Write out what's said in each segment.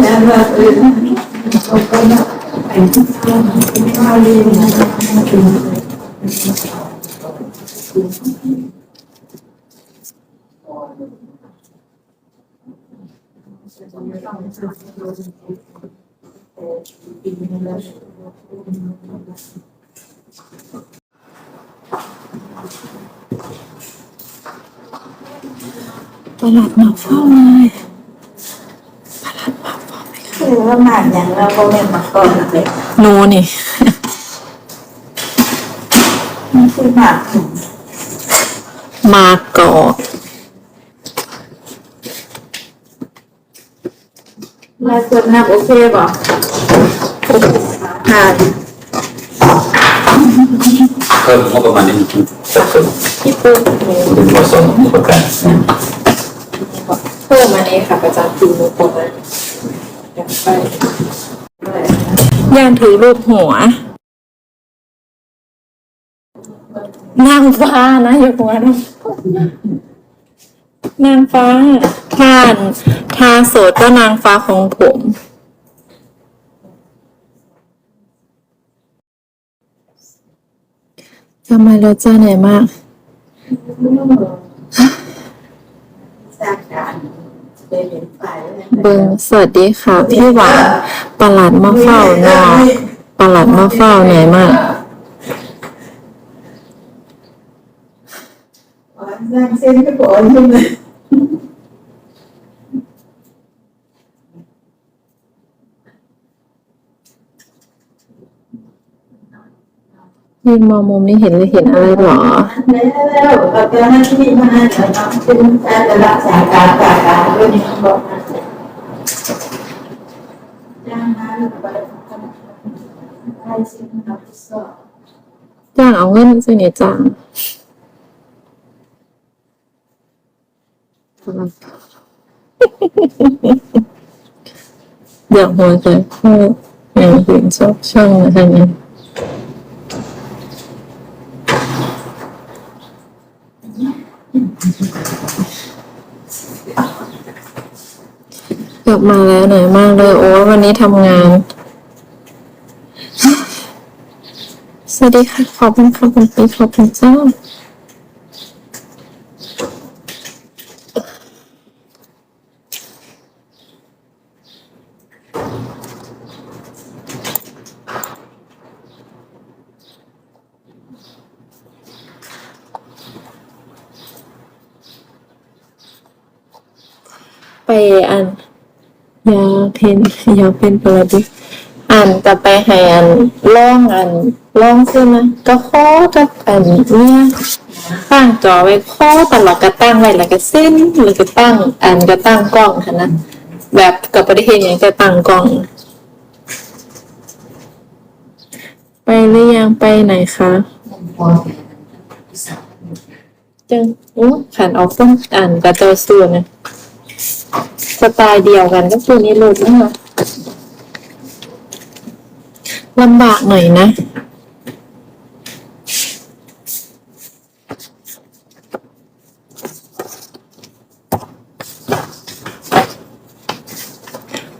แล้วว่าเออเขาก็แบบไปที่ข้าวข้าวเรียนนะ ตลาดมาเฝ้าเลย คือว่าหมากอย่างเราก็ไม่มาก่อนเลยโนนี่นี่คือหมากถุงมาก่อมาเกิดนับโอเคป่ะผ่านเพิ่มงบประมาณนิดนึงสัดส่วนที่ปุ๊บเป็นผสมประกันเพิ่มอันนี้ค่ะประจำปีมุกนะอยากไป ย่านถือรูปหัว นางฟ้านะอยู่หัวนะนางฟ้าท่านทาโสดก็นางฟ้าของผม ทำไมเราจ้าเหนื่อยมากสร้างการ เห็นฝ่ายแล้วเบิงสวัสดีค่ะ พี่หวานประหลัดมาเฝ้าเนอประหลัดมาเฝ้าเหนื่อยมากสร้างเส้นก็ก่อนใช่ไหมยิงมองมุมนี้เห็นเลยเห็นอะไรหรอแล้วเราจะให้ที่มาเดี๋ยวน้องเป็นการรักษาการการ การด้วยนี่เขาบอกนะจ้างมาหรือไปทำให้สิ่งเราที่สอบจ้างเอาเงินสิเนี่ยจ้างอยากหัวใจพ่อย่างถึงชอบช่างนะคะเนี่ย กลับมาแล้วเหนื่อยมากเลย โอ้วันนี้ทำงาน สวัสดีค่ะ ขอบคุณค่ะคุณปีขอบคุณเจ้าไปอัน ยาเพนยาเป็นปรดิอ่านจะไปให้อันล่องอันล่องใช่ไหมก็ข้อกับอันเนี่ยตั้งจอไว้ข้อตลอดก็ตั้งไว้แล้วก็เส้นหรือก็ตั้งอันก็ตั้งกล้องค่ะนะแบบกับประเทศอย่างก็ตั้งกล้อง ไปหรือยังไปไหนคะจังโอู้ขันออกต้นอ่านกระเจอสูนะ สไตล์เดียวกันก็คือนี่หลุดนะคะลำบากหน่อยนะ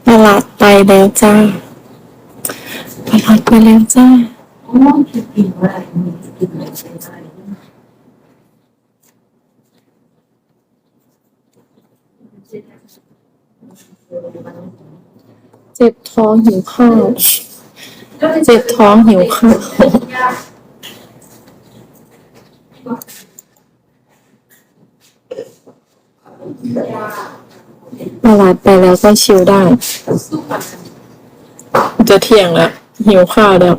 ประหลาดไปแล้วจ้าประหลาดไปแล้วจ้าโอ้ยคิดกินว่ามีกินอะไรเป็นอะไร เจ็บท้องหิวข้าว เจ็บท้องหิวข้าวประหลาดไปแล้วก็ชิลได้ จะเที่ยงแล้ว หิวข้าวแล้ว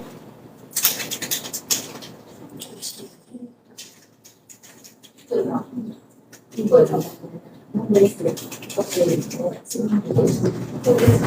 ไม่เสร็จก็เป็น Okay. Okay.